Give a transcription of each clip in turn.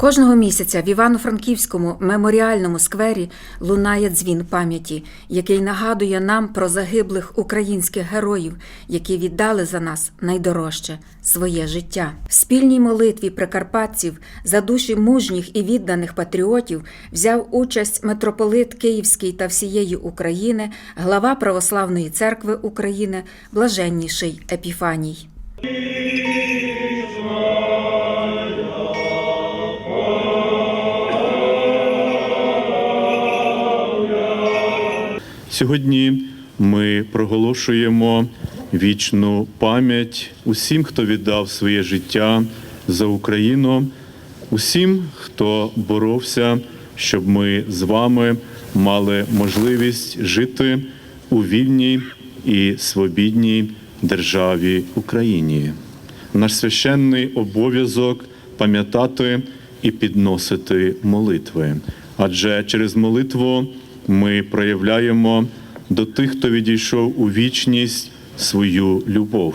Кожного місяця в Івано-Франківському меморіальному сквері лунає дзвін пам'яті, який нагадує нам про загиблих українських героїв, які віддали за нас найдорожче своє життя. В спільній молитві прикарпатців за душі мужніх і відданих патріотів взяв участь митрополит Київський та всієї України, глава Православної церкви України, блаженніший Епіфаній. Сьогодні ми проголошуємо вічну пам'ять усім, хто віддав своє життя за Україну, усім, хто боровся, щоб ми з вами мали можливість жити у вільній і свобідній державі Україні. Наш священний обов'язок пам'ятати і підносити молитви, адже через молитву ми проявляємо до тих, хто відійшов у вічність свою любов,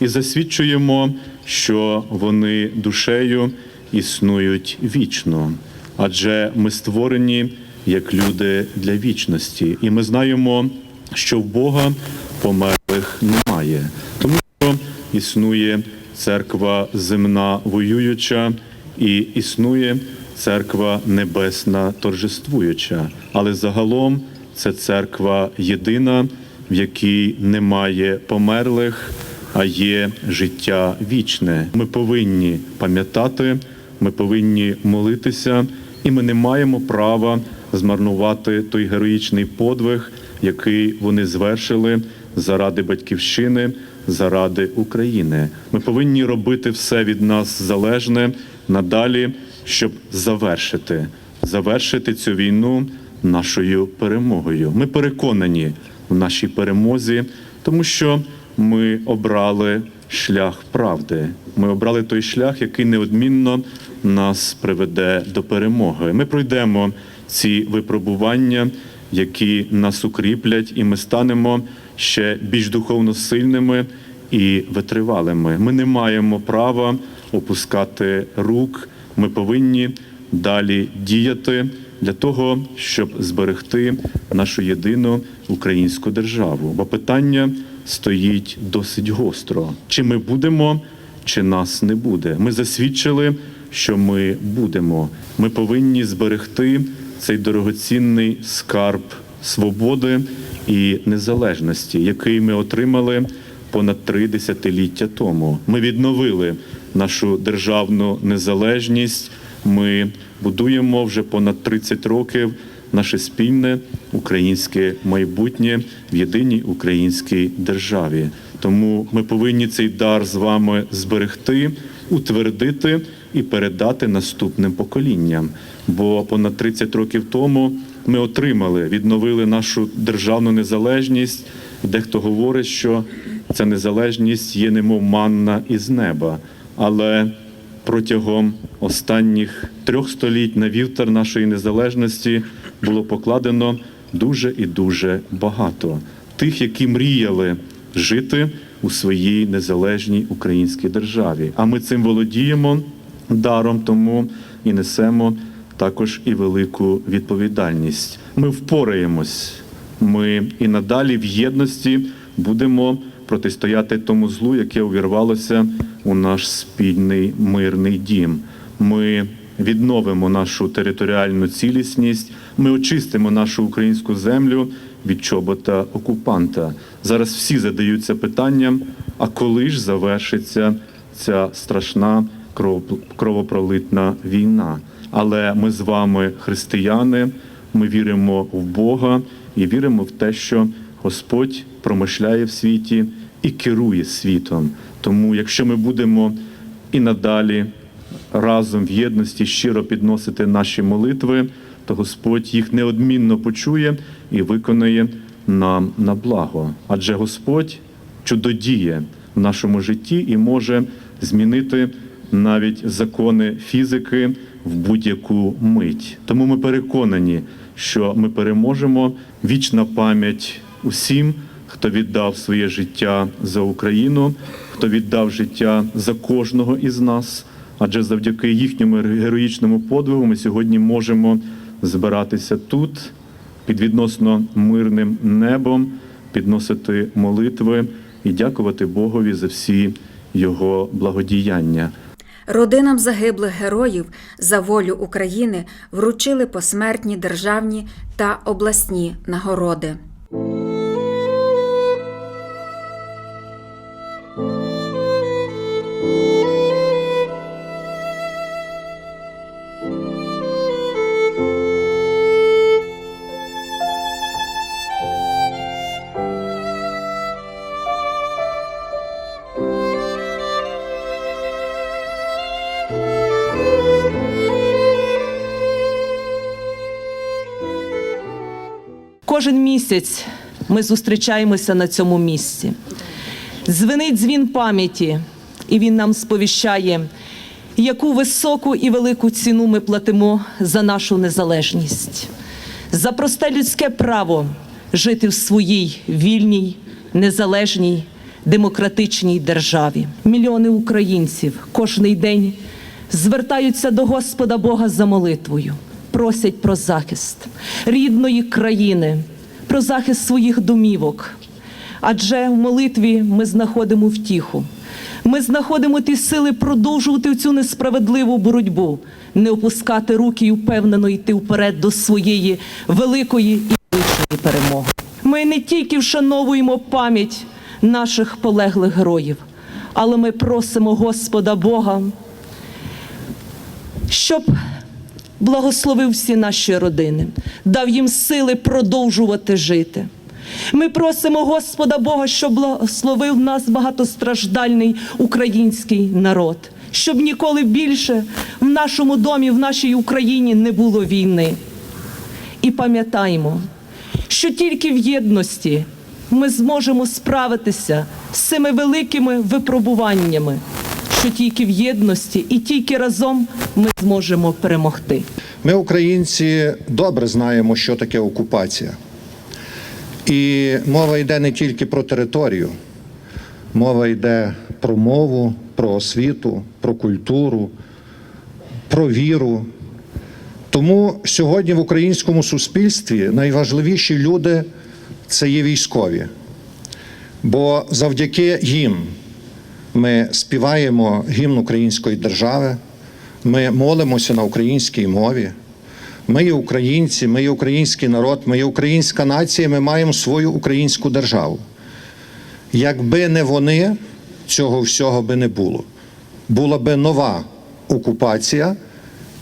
і засвідчуємо, що вони душею існують вічно, адже ми створені як люди для вічності, і ми знаємо, що в Бога померлих немає, тому що існує церква земна воююча і існує церква небесна торжествуюча. Але загалом це церква єдина, в якій немає померлих, а є життя вічне. Ми повинні пам'ятати, ми повинні молитися, і ми не маємо права змарнувати той героїчний подвиг, який вони звершили заради батьківщини, заради України. Ми повинні робити все від нас залежне надалі, щоб завершити, завершити цю війну нашою перемогою. Ми переконані в нашій перемозі, тому що ми обрали шлях правди. Ми обрали той шлях, який неодмінно нас приведе до перемоги. Ми пройдемо ці випробування, які нас укріплять, і ми станемо ще більш духовно сильними і витривалими. Ми не маємо права опускати рук. Ми повинні далі діяти для того, щоб зберегти нашу єдину українську державу. Бо питання стоїть досить гостро: чи ми будемо, чи нас не буде. Ми засвідчили, що ми будемо. Ми повинні зберегти цей дорогоцінний скарб свободи і незалежності, який ми отримали понад три десятиліття тому. Ми відновили нашу державну незалежність. Ми будуємо вже понад 30 років наше спільне українське майбутнє в єдиній українській державі. Тому ми повинні цей дар з вами зберегти, утвердити і передати наступним поколінням. Бо понад 30 років тому ми отримали, відновили нашу державну незалежність. Дехто говорить, що ця незалежність є немов манна із неба. Але протягом останніх трьох століть на вівтар нашої незалежності було покладено дуже і дуже багато тих, які мріяли жити у своїй незалежній українській державі. А ми цим володіємо даром, тому і несемо також і велику відповідальність. Ми впораємось. Ми і надалі в єдності будемо протистояти тому злу, яке увірвалося у наш спільний мирний дім. Ми відновимо нашу територіальну цілісність. Ми очистимо нашу українську землю від чобота окупанта. Зараз всі задаються питанням: а коли ж завершиться ця страшна кров- кровопролитна війна? Але ми з вами християни. Ми віримо в Бога і віримо в те, що Господь промишляє в світі і керує світом. Тому, якщо ми будемо і надалі разом в єдності щиро підносити наші молитви, то Господь їх неодмінно почує і виконає нам на благо. Адже Господь чудодіє в нашому житті і може змінити навіть закони фізики в будь-яку мить. Тому ми переконані, що ми переможемо. Вічна пам'ять усім, хто віддав своє життя за Україну, хто віддав життя за кожного із нас. адже завдяки їхньому героїчному подвигу ми сьогодні можемо збиратися тут під відносно мирним небом, підносити молитви і дякувати Богові за всі його благодіяння. Родинам загиблих героїв за волю України вручили посмертні державні та обласні нагороди. Кожен місяць ми зустрічаємося на цьому місці. Дзвенить дзвін пам'яті, і він нам сповіщає, яку високу і велику ціну ми платимо за нашу незалежність, за просте людське право жити в своїй вільній, незалежній, демократичній державі. Мільйони українців кожний день звертаються до Господа Бога за молитвою, просять про захист рідної країни, про захист своїх домівок. Адже в молитві ми знаходимо втіху. Ми знаходимо ті сили продовжувати цю несправедливу боротьбу, не опускати руки і впевнено йти вперед до своєї великої і величної перемоги. Ми не тільки вшановуємо пам'ять наших полеглих героїв, але ми просимо Господа Бога, щоб благословив всі наші родини, дав їм сили продовжувати жити. Ми просимо Господа Бога, щоб благословив нас багатостраждальний український народ, щоб ніколи більше в нашому домі, в нашій Україні не було війни. І пам'ятаємо, що тільки в єдності ми зможемо справитися з цими великими випробуваннями, що тільки в єдності і тільки разом ми зможемо перемогти. Ми, українці, добре знаємо, що таке окупація. І мова йде не тільки про територію, мова йде про мову, про освіту, про культуру, про віру. Тому сьогодні в українському суспільстві найважливіші люди це є військові. Бо завдяки їм ми співаємо гімн української держави, ми молимося на українській мові. Ми є українці, ми є український народ, ми є українська нація, ми маємо свою українську державу. Якби не вони, цього всього би не було. Була би нова окупація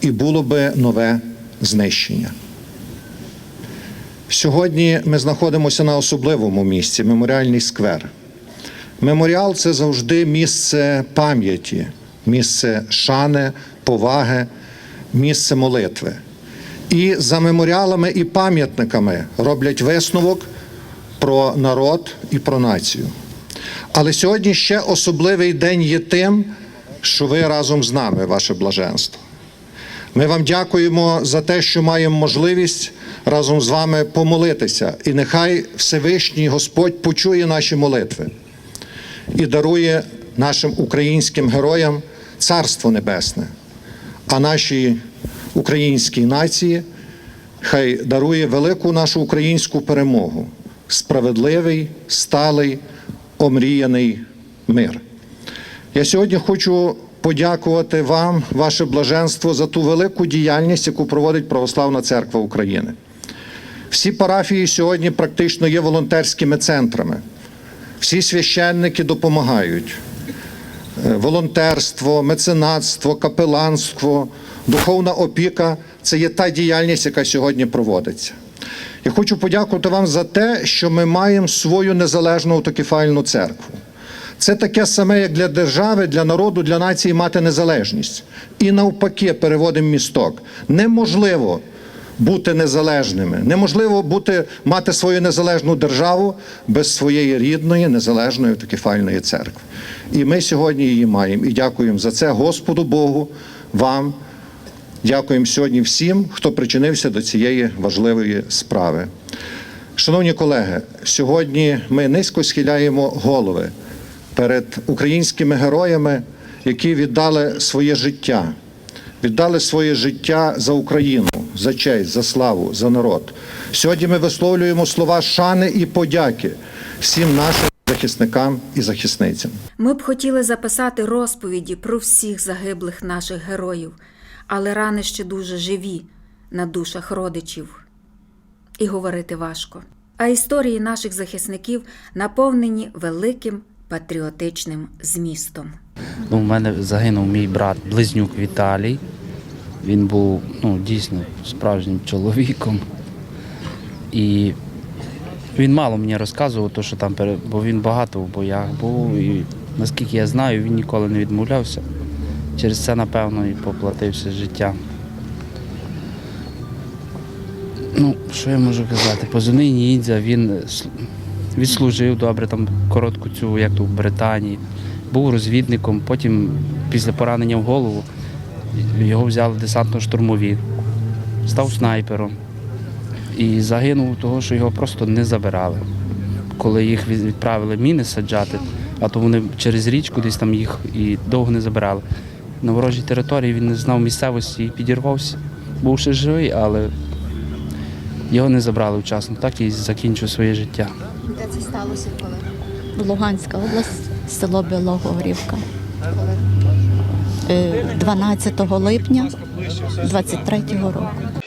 і було би нове знищення. Сьогодні ми знаходимося на особливому місці меморіальний сквер. Меморіал це завжди місце пам'яті, місце шани, поваги, місце молитви. І за меморіалами і пам'ятниками роблять висновок про народ і про націю. Але сьогодні ще особливий день є тим, що ви разом з нами, ваше блаженство. Ми вам дякуємо за те, що маємо можливість разом з вами помолитися. І нехай Всевишній Господь почує наші молитви і дарує нашим українським героям Царство Небесне, а нашій українській нації хай дарує велику нашу українську перемогу, справедливий, сталий, омріяний мир. Я сьогодні хочу подякувати вам, ваше блаженство, за ту велику діяльність, яку проводить Православна Церква України. Всі парафії сьогодні практично є волонтерськими центрами. Всі священники допомагають. Е, Волонтерство, меценатство, капеланство, духовна опіка це є та діяльність, яка сьогодні проводиться. Я хочу подякувати вам за те, що ми маємо свою незалежну автокефальну церкву. Це таке саме, як для держави, для народу, для нації мати незалежність. І навпаки, переводимо місток. Неможливо бути незалежними, неможливо бути, мати свою незалежну державу без своєї рідної, незалежної автокефальної церкви. І ми сьогодні її маємо. І дякуємо за це Господу Богу, вам. Дякуємо сьогодні всім, хто причинився до цієї важливої справи. Шановні колеги, сьогодні ми низько схиляємо голови перед українськими героями, які віддали своє життя, віддали своє життя за Україну, за честь, за славу, за народ. Сьогодні ми висловлюємо слова шани і подяки всім нашим захисникам і захисницям. Ми б хотіли записати розповіді про всіх загиблих наших героїв, але рани ще дуже живі на душах родичів. І говорити важко. А історії наших захисників наповнені великим патріотичним змістом. Ну, у мене загинув мій брат, близнюк Віталій. Він був ну, дійсно справжнім чоловіком. І він мало мені розказував, то, що там, бо він багато в боях був. І наскільки я знаю, він ніколи не відмовлявся. Через це, напевно, і поплатився життям. Ну, що я можу казати? Позивний Ніндзя, він відслужив добре там коротку цю, як то в Британії. Був розвідником, потім після поранення в голову його взяли десантно-штурмові, став снайпером і загинув того, що його просто не забирали. Коли їх відправили міни саджати, а то вони через річку десь там їх і довго не забирали. На ворожій території він не знав місцевості і підірвався. Був ще живий, але його не забрали вчасно. Так і закінчив своє життя. Де це сталося коли? Луганська область, село Білогорівка. Е, 12 липня 23-го року.